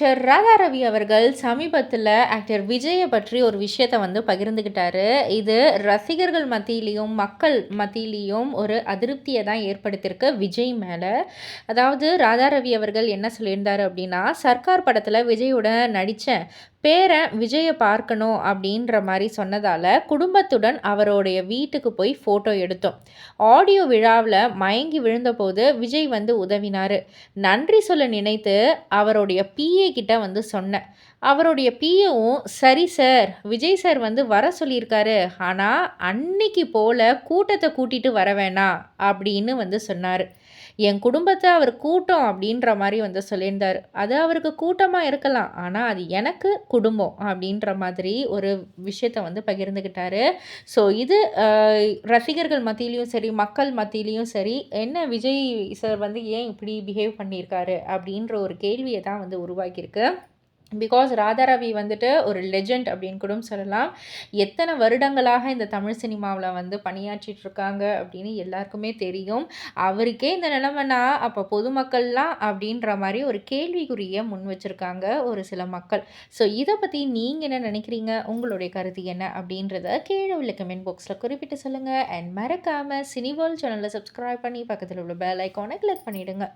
Actor Radha Ravi அவர்கள் சமீபத்தில் actor விஜயை பற்றி ஒரு விஷயத்தை வந்து பகிர்ந்துக்கிட்டாரு இது ரசிகர்கள் மத்தியிலையும் மக்கள் மத்தியிலையும் ஒரு அதிருப்தியை தான் ஏற்படுத்தியிருக்கு விஜய் மேலே. அதாவது ராதா ரவி அவர்கள் என்ன சொல்லியிருந்தார் அப்படின்னா சர்க்கார் படத்தில் விஜயோட நடித்தேன் பேரன் விஜயை பார்க்கணும் அப்படின்ற மாதிரி சொன்னதால் குடும்பத்துடன் அவருடைய வீட்டுக்கு போய் ஃபோட்டோ எடுத்தோம். ஆடியோ விழாவில் மயங்கி விழுந்தபோது விஜய் வந்து உதவினார். நன்றி சொல்ல நினைத்து அவருடைய பிஏ கிட்ட வந்து சொன்னேன். அவருடைய பிஏவும் சரி சார் விஜய் சார் வந்து வர சொல்லியிருக்காரு. ஆனால் அன்னைக்கு போல் கூட்டத்தை கூட்டிகிட்டு வர வேணாம் அப்படின்னு வந்து சொன்னார். என் குடும்பத்தை அவர் கூட்டம் அப்படின்ற மாதிரி வந்து சொல்லியிருந்தார். அது அவருக்கு கூட்டமாக இருக்கலாம். ஆனால் அது எனக்கு குடும்பம் அப்படின்ற மாதிரி ஒரு விஷயத்தை வந்து பகிர்ந்துக்கிட்டாரு ஸோ இது ரசிகர்கள் மத்தியிலையும் சரி மக்கள் மத்தியிலையும் சரி என்ன விஜய் சார் வந்து ஏன் இப்படி பிஹேவ் பண்ணியிருக்காரு அப்படின்ற ஒரு கேள்வியை தான் வந்து உருவாக்கியிருக்கு. பிகாஸ் ராதாரவி வந்துட்டு ஒரு லெஜண்ட் அப்படின்னு கூட சொல்லலாம். எத்தனை வருடங்களாக இந்த தமிழ் சினிமாவில் வந்து பணியாற்றிட்டு இருக்காங்க அப்படின்னு எல்லாருக்குமே தெரியும். அவருக்கே இந்த நிலைமைனா அப்போ பொதுமக்கள்லாம் அப்படின்ற மாதிரி ஒரு கேள்விக்குரிய முன் வச்சுருக்காங்க ஒரு சில மக்கள். ஸோ இதை பற்றி நீங்கள் என்ன நினைக்கிறீங்க? உங்களுடைய கருத்து என்ன அப்படின்றத கீழே உள்ள கமெண்ட் பாக்ஸில் குறிப்பிட்டு சொல்லுங்கள் அண்ட் மறக்காமல் சினிவேல் சேனலில் சப்ஸ்கிரைப் பண்ணி பக்கத்தில் உள்ள பெல் ஐக்கானை கிளிக் பண்ணிவிடுங்க